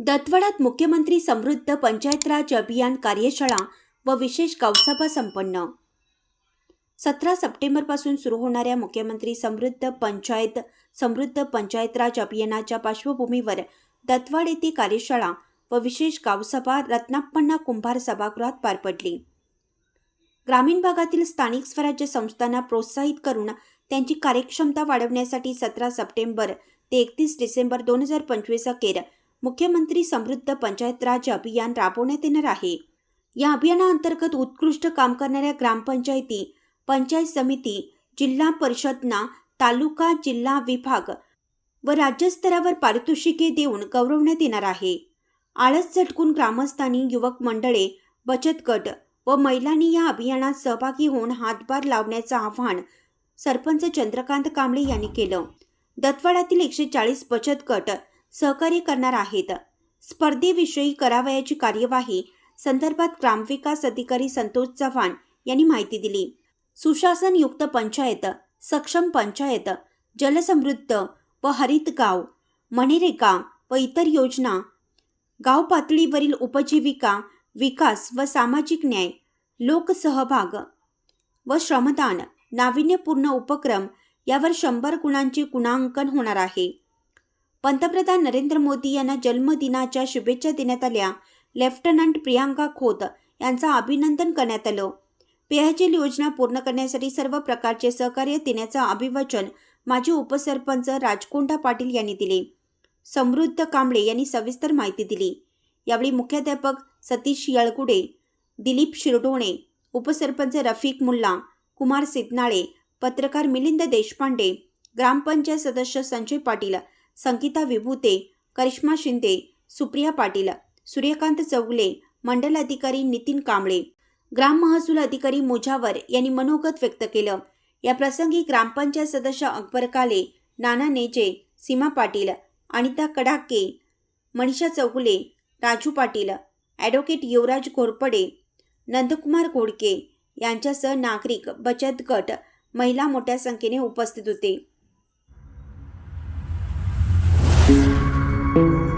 दत्तवाडात मुख्यमंत्री समृद्ध पंचायत राज अभियान कार्यशाळा व विशेष गावसभा संपन्न. सतरा सप्टेंबरपासून सुरू होणाऱ्या मुख्यमंत्री समृद्ध पंचायत समृद्ध पंचायत राज अभियानाच्या पार्श्वभूमीवर दत्तवाड येथे कार्यशाळा व विशेष गावसभा रत्नाप्पन्ना कुंभार सभागृहात पार पडली. ग्रामीण भागातील स्थानिक स्वराज्य संस्थांना प्रोत्साहित करून त्यांची कार्यक्षमता वाढवण्यासाठी सतरा सप्टेंबर ते एकतीस डिसेंबर दोन हजार पंचवीस अखेर मुख्यमंत्री समृद्ध पंचायत राज अभियान राबवण्यात येणार आहे. या अभियानाअंतर्गत उत्कृष्ट काम करणाऱ्या ग्रामपंचायती पंचायत समिती जिल्हा परिषदना तालुका जिल्हा विभाग व राज्यस्तरावर पारितोषिके देऊन गौरवण्यात येणार आहे. आळस झटकून ग्रामस्थांनी युवक मंडळे बचत गट व महिलांनी या अभियानात सहभागी होऊन हातभार लावण्याचं आवाहन सरपंच चंद्रकांत कांबळे यांनी केलं. दत्तवाडातील एकशे चाळीस बचत गट सहकार्य करणार आहेत. स्पर्धेविषयी करावयाची कार्यवाही संदर्भात ग्रामविकास अधिकारी संतोष चव्हाण यांनी माहिती दिली. सुशासनयुक्त पंचायत सक्षम पंचायत जलसमृद्ध व हरित गाव मनरेगा व इतर योजना गाव पातळीवरील उपजीविका विकास व सामाजिक न्याय लोकसहभाग व श्रमदान नाविन्यपूर्ण उपक्रम यावर शंभर गुणांचे गुणांकन होणार आहे. पंतप्रधान नरेंद्र मोदी यांना जन्मदिनाच्या शुभेच्छा देण्यात आल्या. लेफ्टनंट प्रियांका खोत यांचं अभिनंदन करण्यात आलं. पेयजल योजना पूर्ण करण्यासाठी सर्व प्रकारचे सहकार्य देण्याचं अभिवाचन माजी उपसरपंच राजकोंडा पाटील यांनी दिले. समृद्ध कांबळे यांनी सविस्तर माहिती दिली. यावेळी मुख्याध्यापक सतीश यळगुडे दिलीप शिरडोणे उपसरपंच रफिक मुल्ला कुमार सितनाळे पत्रकार मिलिंद देशपांडे ग्रामपंचायत सदस्य संजय पाटील संगीता विभूते करिश्मा शिंदे सुप्रिया पाटील सूर्यकांत चौगले मंडल अधिकारी नितीन कांबळे ग्राम महसूल अधिकारी मुजावर यांनी मनोगत व्यक्त केलं. या प्रसंगी ग्रामपंचायत सदस्य अकबर काले नाना नेजे सीमा पाटील अनिता कडाके मनीषा चौगुले राजू पाटील ॲडव्होकेट युवराज घोरपडे नंदकुमार घोडके यांच्यासह नागरिक बचत गट महिला मोठ्या संख्येने उपस्थित होते. thank you